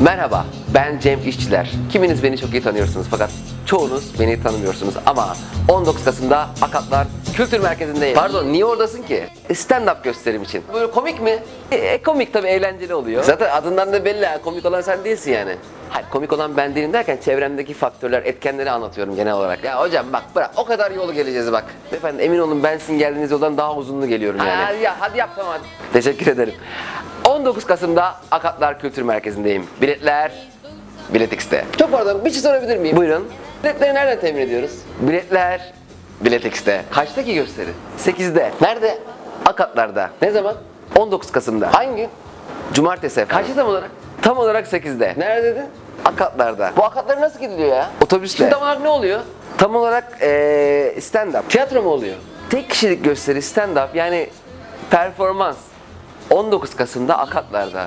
Merhaba, ben Cem İşçiler. Kiminiz beni çok iyi tanıyorsunuz fakat çoğunuz beni tanımıyorsunuz ama 19 Kasım'da Akatlar Kültür Merkezi'ndeyim. Pardon, niye oradasın ki? Stand-up gösterim için. Böyle komik mi? E, e, komik tabii, eğlenceli oluyor. Zaten adından da belli komik olan sen değilsin yani. Hayır, komik olan ben değilim derken çevremdeki faktörler, etkenleri anlatıyorum genel olarak. Ya hocam bak bırak, o kadar yolu geleceğiz bak. Efendim emin olun ben sizin geldiğiniz yoldan daha uzunlu geliyorum yani. Hadi, ya, hadi yap tamam hadi. Teşekkür ederim. 19 Kasım'da Akatlar Kültür Merkezi'ndeyim. Biletler Bilet X'te. Çok pardon bir şey sorabilir miyim? Buyurun. Biletleri nereden temin ediyoruz? Biletler Bilet X'te. Kaçta ki gösteri? 8'de. Nerede? Akatlar'da. Ne zaman? 19 Kasım'da. Hangi gün? Cumartesi efendim. Kaçta tam olarak? Tam olarak 8'de. Nerede dedin? Akatlar'da. Bu akatlara nasıl gidiliyor ya? Otobüsle. Şimdi tam olarak ne oluyor? Tam olarak eee stand-up. Tiyatro mu oluyor? Tek kişilik gösteri stand-up yani performans. 19 Kasım'da Akatlar'da.